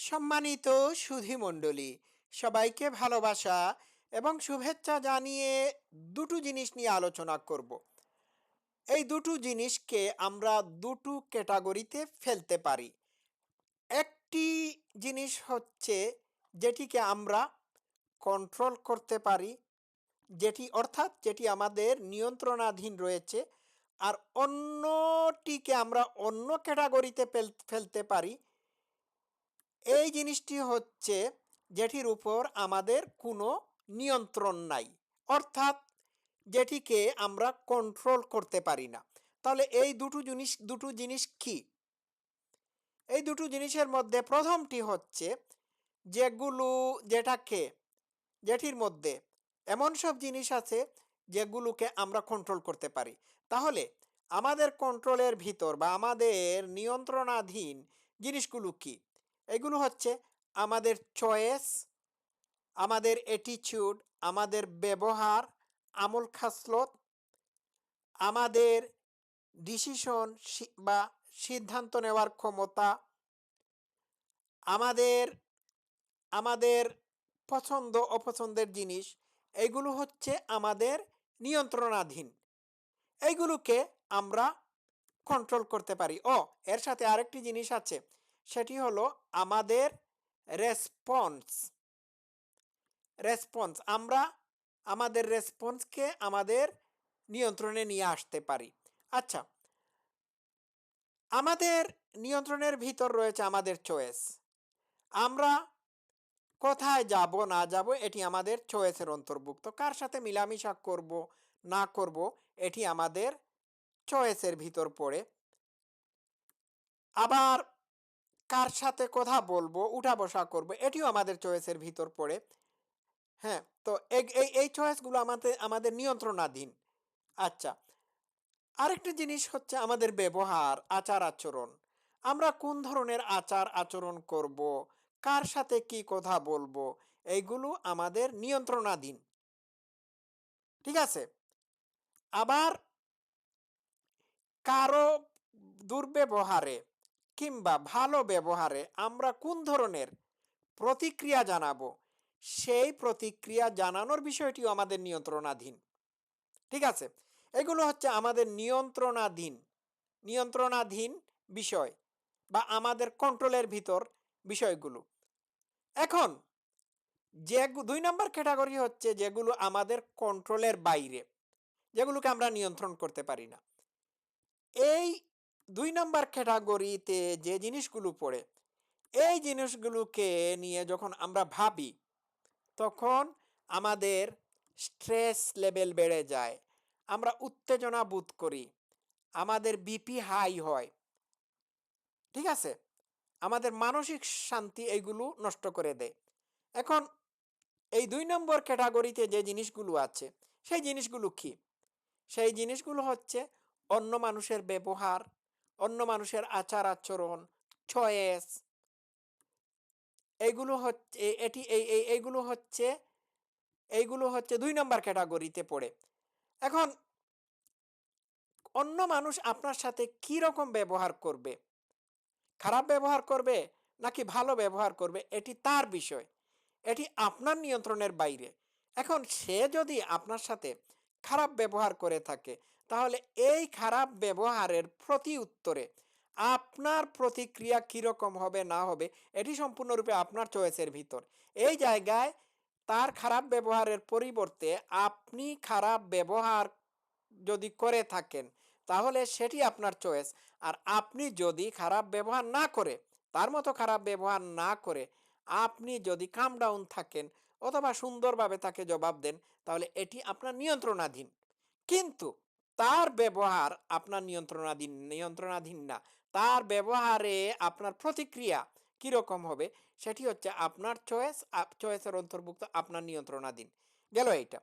সম্মানিত সুধীমণ্ডলী, সবাইকে ভালোবাসা এবং শুভেচ্ছা জানিয়ে দুটো জিনিস নিয়ে আলোচনা করব। এই দুটো জিনিসকে আমরা দুটো ক্যাটাগরিতে ফেলতে পারি। একটি জিনিস হচ্ছে যেটিকে আমরা কন্ট্রোল করতে পারি, যেটি অর্থাৎ যেটি আমাদের নিয়ন্ত্রণাধীন রয়েছে, আর অন্যটিকে আমরা অন্য ক্যাটাগরিতে ফেলতে পারি এই জিনিসটি হচ্ছে যেটির উপর আমাদের কোনো নিয়ন্ত্রণ নাই। অর্থাৎ যেটিকে আমরা কন্ট্রোল করতে পারি না। তাহলে এই দুটো জিনিস দুটো জিনিস কি? এই দুটো জিনিসের মধ্যে প্রথমটি হচ্ছে যেগুলো, যেটাকে, যেটির মধ্যে এমন সব জিনিস আছে যেগুলোকে আমরা কন্ট্রোল করতে পারি। তাহলে আমাদের কন্ট্রোলের ভিতর বা আমাদের নিয়ন্ত্রণাধীন জিনিসগুলো কি? এগুলো হচ্ছে আমাদের চয়েস আমাদের অ্যাটিচিউড আমাদের ব্যবহার, আমল খাসলত, আমাদের ডিসিশন বা সিদ্ধান্ত নেওয়ার ক্ষমতা, আমাদের আমাদের পছন্দ, অপছন্দের জিনিস, এগুলো হচ্ছে আমাদের নিয়ন্ত্রণাধীন। এইগুলোকে আমরা কন্ট্রোল করতে পারি। ও, এর সাথে আরেকটি জিনিস আছে। সেটি হলো আমাদের রেসপন্স রেসপন্স আমরা আমাদের রেসপন্সকে আমাদের নিয়ন্ত্রণে নিয়ে আসতে পারি। আচ্ছা আমাদের নিয়ন্ত্রণের ভিতর রয়েছে আমাদের চয়েস আমরা কোথায় যাব, না যাব, এটি আমাদের চয়েসের অন্তর্ভুক্ত। কার সাথে মিলামিশা করব, না করব, এটি আমাদের চয়েসের ভিতর পড়ে। আবার কার সাথে কথা বলব, উঠা বসা করব, এটিও আমাদের চয়েসের ভিতর পড়ে। হ্যাঁ তো এই- এই চয়েসগুলো আমাদের আমাদের নিয়ন্ত্রণাধীন। আচ্ছা আরেকটা জিনিস হচ্ছে আমাদের ব্যবহার, আচার আচরণ। আমরা কোন ধরনের আচার আচরণ করব, কার সাথে কি কথা বলব, এইগুলো আমাদের নিয়ন্ত্রণাধীন। ঠিক আছে? আবার কারও দুর্ব্যবহারে কিংবা ভালো ব্যবহারে আমরা কোন ধরনের প্রতিক্রিয়া জানাব, সেই প্রতিক্রিয়া জানানোর বিষয়টিও আমাদের নিয়ন্ত্রণাধীন। ঠিক আছে? এগুলো হচ্ছে আমাদের নিয়ন্ত্রণাধীন নিয়ন্ত্রণাধীন বিষয় বা আমাদের কন্ট্রোলের ভিতর বিষয়গুলো। এখন, যে দুই নম্বর ক্যাটাগরি হচ্ছে যেগুলো আমাদের কন্ট্রোলের বাইরে, যেগুলোকে আমরা নিয়ন্ত্রণ করতে পারি না। এই দুই নম্বর ক্যাটাগরিতে যে জিনিসগুলো পড়ে, এই জিনিসগুলোকে নিয়ে যখন আমরা ভাবি, তখন আমাদের স্ট্রেস লেভেল বেড়ে যায়, আমরা উত্তেজনা বোধ করি, আমাদের বিপি হাই হয়, ঠিক আছে? আমাদের মানসিক শান্তি এইগুলো নষ্ট করে দেয়। এখন এই দুই নম্বর ক্যাটাগরিতে যে জিনিসগুলো আছে, সেই জিনিসগুলো কি? সেই জিনিসগুলো হচ্ছে অন্য মানুষের ব্যবহার অন্য মানুষের আচার আচরণ চয়েস এইগুলো হচ্ছে এটি এই এই এইগুলো হচ্ছে এইগুলো হচ্ছে দুই নম্বর ক্যাটাগরিতে পড়ে। এখন, অন্য মানুষ আপনার সাথে কি রকম ব্যবহার করবে? খারাপ ব্যবহার করবে নাকি ভালো ব্যবহার করবে? এটি তার বিষয়। এটি আপনার নিয়ন্ত্রণের বাইরে। এখন সে যদি আপনার সাথে খারাপ ব্যবহার করে থাকে। তাহলে এই খারাপ ব্যবহারের প্রতি উত্তরে আপনার প্রতিক্রিয়া কীরকম হবে, না হবে, এটি সম্পূর্ণরূপে আপনার চয়েসের ভিতর। এই জায়গায় তার খারাপ ব্যবহারের পরিবর্তে আপনি খারাপ ব্যবহার যদি করে থাকেন, তাহলে সেটি আপনার চয়েস। আর আপনি যদি খারাপ ব্যবহার না করে, তার মতো খারাপ ব্যবহার না করে আপনি যদি কাম ডাউন থাকেন অথবা সুন্দরভাবে তাকে জবাব দেন, তাহলে এটি আপনার নিয়ন্ত্রণাধীন। কিন্তু তার ব্যবহার আপনার নিয়ন্ত্রণাধীন নিয়ন্ত্রণাধীন না। তার ব্যবহারে আপনার প্রতিক্রিয়া কীরকম হবে, সেটি হচ্ছে আপনার চয়েস চয়েসের অন্তর্ভুক্ত আপনার নিয়ন্ত্রণাধীন। গেল এইটা।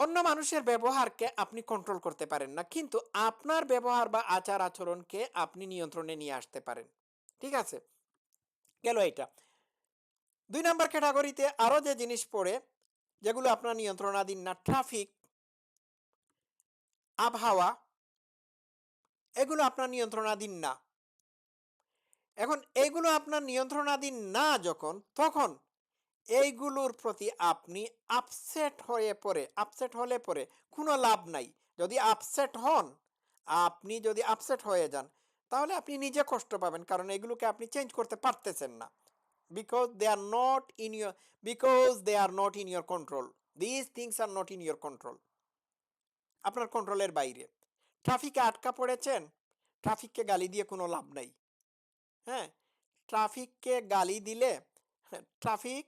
অন্য মানুষের ব্যবহারকে আপনি কন্ট্রোল করতে পারেন না, কিন্তু আপনার ব্যবহার বা আচার আচরণকে আপনি নিয়ন্ত্রণে নিয়ে আসতে পারেন। ঠিক আছে? গেল এইটা। দুই নম্বর ক্যাটাগরিতে আরও যে জিনিস পড়ে, যেগুলো আপনার নিয়ন্ত্রণাধীন না ট্রাফিক আবহাওয়া, এগুলো আপনার নিয়ন্ত্রণাধীন না। এখন এইগুলো আপনার নিয়ন্ত্রণাধীন না যখন, তখন এইগুলোর প্রতি আপনি আপসেট হয়ে পড়ে আপসেট হলে পরে কোনো লাভ নাই। যদি আপসেট হন, আপনি যদি আপসেট হয়ে যান, তাহলে আপনি নিজে কষ্ট পাবেন, কারণ এগুলোকে আপনি চেঞ্জ করতে পারতেছেন না। Because they are not in your because they are not in your control this things are not in your control আপনার কন্ট্রোলের বাইরে। ট্রাফিকে আটকা পড়েছেন? ট্রাফিককে গালি দিয়ে কোনো লাভ নাই। হ্যাঁ? ট্রাফিককে গালি দিলে ট্রাফিক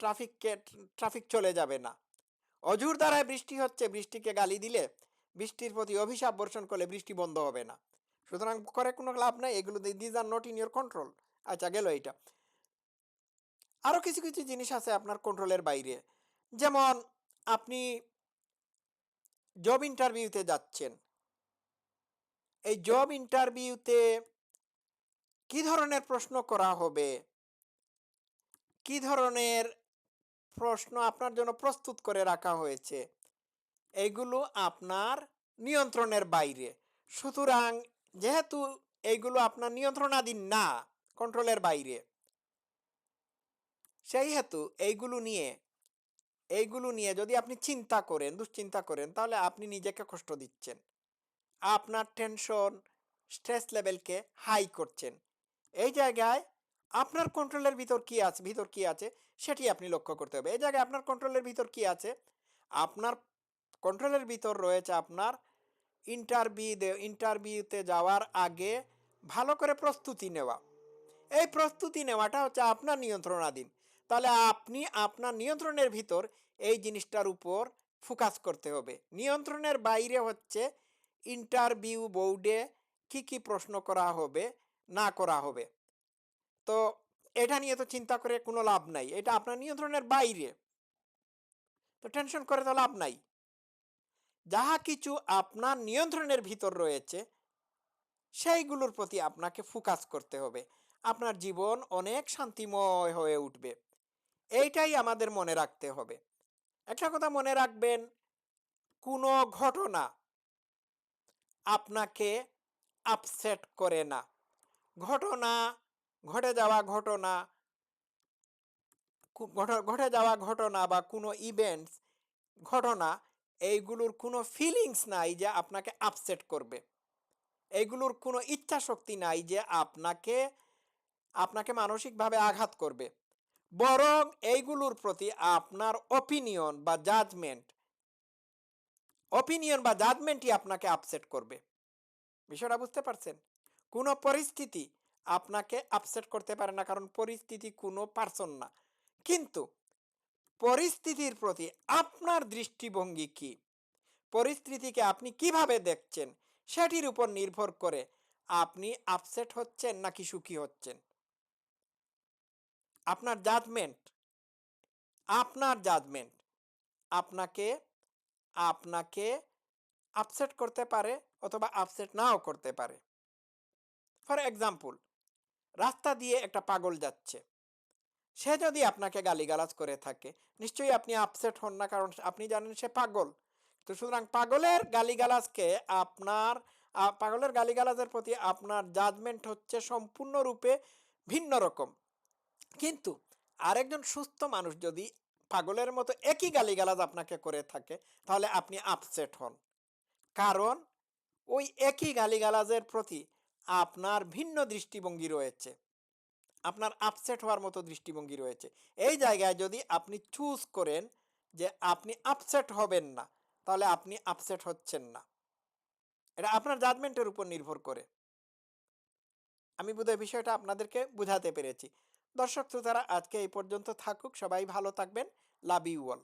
ট্রাফিককে ট্রাফিক চলে যাবে না। অজুর দ্বারায় বৃষ্টি হচ্ছে, বৃষ্টিকে গালি দিলে, বৃষ্টির প্রতি অভিশাপ বর্ষণ করলে বৃষ্টি বন্ধ হবে না। সুতরাং করে কোনো লাভ নাই, এগুলো these are not in your control আচ্ছা গেল এইটা। আরও কিছু কিছু জিনিস আছে আপনার কন্ট্রোলের বাইরে। যেমন, আপনি জব ইন্টারভিউতে যাচ্ছেন। এই জব ইন্টারভিউতে কি ধরনের প্রশ্ন করা হবে? কি ধরনের প্রশ্ন আপনার জন্য প্রস্তুত করে রাখা হয়েছে? এইগুলো আপনার নিয়ন্ত্রণের বাইরে। সুতরাং, যেহেতু এইগুলো আপনার নিয়ন্ত্রণাধীন না কন্ট্রোলের বাইরে সেই হেতু এইগুলো নিয়ে এইগুলো নিয়ে যদি আপনি চিন্তা করেন, দুশ্চিন্তা করেন, তাহলে আপনি নিজেকে কষ্ট দিচ্ছেন। আপনার টেনশন স্ট্রেস লেভেলকে হাই করছেন। এই জায়গায় আপনার কন্ট্রোলের ভিতর কি আছে, ভিতর কি আছে, সেটি আপনি লক্ষ্য করতে হবে। এই জায়গায় আপনার কন্ট্রোলের ভিতর কি আছে? আপনার কন্ট্রোলের ভিতর রয়েছে আপনার ইন্টারভিউ ইন্টারভিউতে যাওয়ার আগে ভালো করে প্রস্তুতি নেওয়া। এই প্রস্তুতি নেওয়াটা হচ্ছে আপনার নিয়ন্ত্রণাধীন। তাহলে আপনি আপনার নিয়ন্ত্রণের ভিতর এই জিনিসটার উপর ফোকাস করতে হবে। নিয়ন্ত্রণের বাইরে হচ্ছে ইন্টারভিউ বোর্ডে কি কি প্রশ্ন করা হবে, না করা হবে। তো এটা নিয়ে তো চিন্তা করে কোনো লাভ নাই। এটা আপনার নিয়ন্ত্রণের বাইরে। তো টেনশন করে তো লাভ নাই। যাহা কিছু আপনার নিয়ন্ত্রণের ভিতর রয়েছে, সেইগুলোর প্রতি আপনাকে ফোকাস করতে হবে। আপনার জীবন অনেক শান্তিময় হয়ে উঠবে। এইটাই আমাদের মনে রাখতে হবে। একটা কথা মনে রাখবেন, কোনো ঘটনা আপনাকে আপসেট করে না। ঘটনা, ঘটে যাওয়া ঘটনা ঘটে যাওয়া ঘটনা বা কোনো ইভেন্টস ঘটনা, এইগুলোর কোনো ফিলিংস নাই যে আপনাকে আপসেট করবে। এইগুলোর কোনো ইচ্ছা শক্তি নাই যে আপনাকে আপনাকে মানসিকভাবে আঘাত করবে। বরং এইগুলোর প্রতি আপনার অপিনিয়ন বা জাজমেন্ট অপিনিয়ন বা জাজমেন্টই আপনাকে আপসেট করবে। বিষয়টা বুঝতে পারছেন? কোনো পরিস্থিতি আপনাকে আপসেট করতে পারে না, কারণ পরিস্থিতি কোনো পার্সন না। কিন্তু পরিস্থিতির প্রতি আপনার দৃষ্টিভঙ্গি কি? পরিস্থিতিকে আপনি কীভাবে দেখছেন? সেটির উপর নির্ভর করে আপনি আপসেট হচ্ছেন নাকি সুখী হচ্ছেন? আপনার জাজমেন্ট আপনার জাজমেন্ট আপনাকে আপনাকে আপসেট করতে পারে অথবা আপসেট নাও করতে পারে। ফর এক্সাম্পল রাস্তা দিয়ে একটা পাগল যাচ্ছে। সে যদি আপনাকে গালিগালাজ করে থাকে, নিশ্চয়ই আপনি আপসেট হন না কারণ আপনি জানেন সে পাগল। তো সুতরাং পাগলের গালিগালাজকে আপনার পাগলের গালিগালাজের প্রতি আপনার জাজমেন্ট হচ্ছে সম্পূর্ণরূপে ভিন্ন রকম। কিন্তু আরেকজন সুস্থ মানুষ যদি পাগলের মতো একই গালিগালাজ আপনাকে করে থাকে, তাহলে আপনি আপসেট হন। কারণ ওই একই গালিগালাজের প্রতি আপনার ভিন্ন দৃষ্টিভঙ্গি রয়েছে। আপনার আপসেট হওয়ার মতো দৃষ্টিভঙ্গি রয়েছে। এই জায়গায় যদি আপনি চুজ করেন যে আপনি আপসেট হবেন না, তাহলে আপনি আপসেট হচ্ছেন না। এটা আপনার জাজমেন্টের উপর নির্ভর করে। আমি বোধহয় বিষয়টা আপনাদেরকে বুঝাতে পেরেছি। দর্শক শ্রোতারা আজকে এই পর্যন্ত থাকুক। সবাই ভালো থাকবেন। Love you all.